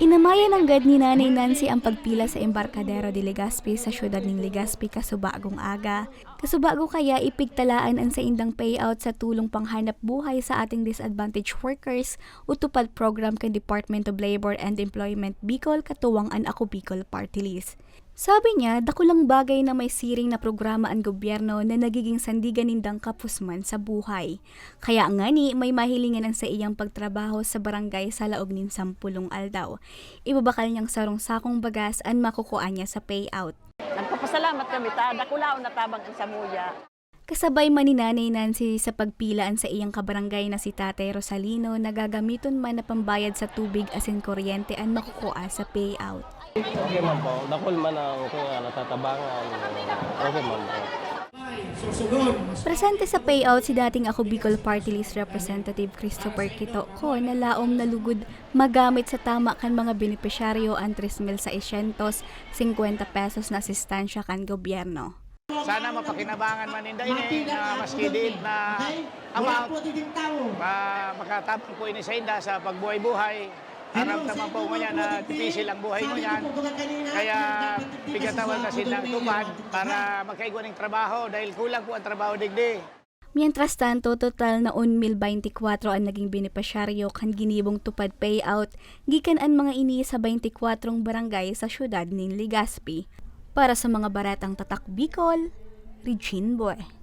Inamayan ng gad ni Nanay Nancy ang pagpila sa Embarcadero de Legazpi sa syudad ng Legazpi kasubagong aga. Kasubago kaya ipigtalaan ang sa indang payout sa tulong panghanap buhay sa ating disadvantaged workers utupad program kan Department of Labor and Employment Bicol katuwang an Ako Bicol Party List. Sabi niya, dakulang bagay na may siring na programa ang gobyerno na nagiging sandigan nindang kapusman sa buhay. Kaya nga ni, may mahilingan ang sa iyang pagtrabaho sa barangay sa laog nin sampulong aldaw. Ibabakal niyang sarong sakong bagas ang makukuha niya sa payout. Nagpapasalamat kami ta, dakulaon na tabang ang samuya. Kasabay man ni Nanay Nancy sa pagpilaan sa iyang kabarangay na si Tatay Rosalino na gagamiton man na pambayad sa tubig asin kuryente ang makukuha sa payout. Okay man po. Dakol man ang kung natatabangan. Okay man po. Presente sa payout si dating ako Bicol Party List Representative Christopher Quito ko na laom na lugod magamit sa tama kan mga benepisyaryo ang 3,650 pesos na asistansya kan gobyerno. Sana mapakinabangan man ninda ini na maski diit na amount pa makatabang po ini sa inda sa pagbuhay-buhay. Harap naman po mo yan na tipisil ang buhay mo yan. Kaya pigatawan kasi ng tupad para magkaigwa ng trabaho dahil kulang po ang trabaho digdi. Mientras tanto, total na 1,024 ang naging benepisyaryo kan ginibong tupad payout gikan ang mga ini sa 24 barangay sa syudad ng Legazpi. Para sa mga baratang tatak Bicol, Regine Boy.